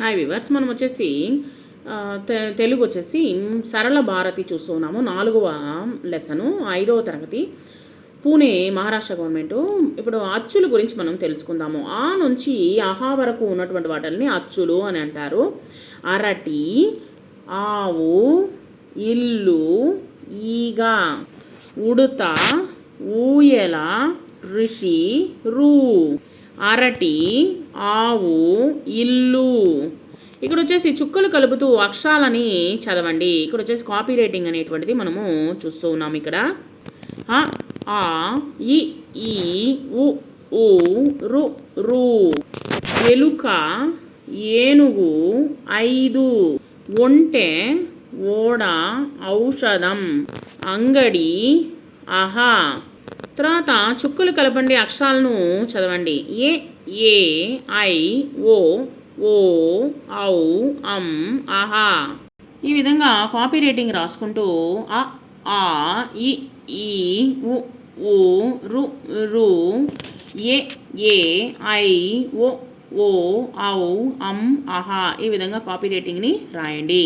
Hi viewers మనం వచ్చేసి తె- తెలుగు వచ్చేసి సరళ భారతి చూస్తున్నాము. నాలుగవ లెసను ఐదవ తరగతి పూణే మహారాష్ట్ర గవర్నమెంట్. ఇప్పుడు అచ్చుల గురించి మనం తెలుసుకుందాము. ఆ నుంచి ఆహా వరకు ఉన్నటువంటి వాటిల్ని అచ్చులు అని అంటారు. అరటి ఆవు ఇల్లు ఈగ ఉడుత ఊయల ఋషి రూ. అరటి ఆవు ఇల్లు. ఇక్కడ వచ్చేసి చుక్కలు కలుపుతూ అక్షరాలని చదవండి. ఇక్కడ వచ్చేసి కాపీ రైటింగ్ అనేటువంటిది మనము చూస్తూ ఉన్నాం ఇక్కడ. ఆ ఇ ఈ ఉ ఊ రు రు. ఎలుక ఏనుగు ఐదు. ఒంటె ఓడ ఔషధం. అంగడి ఆహా తర్వాత చుక్కలు కలపండి అక్షరాలను చదవండి. ఏ ఏ ఐ ఓ ఓ ఔ అం ఆహా. ఈ విధంగా కాపీ రేటింగ్ రాసుకుంటూ అ ఆ ఇ ఈ ఉ ఓ రు రు ఏ ఏ ఐ ఓ ఓ ఔ అం ఆహా. ఈ విధంగా కాపీ రేటింగ్ని రాయండి.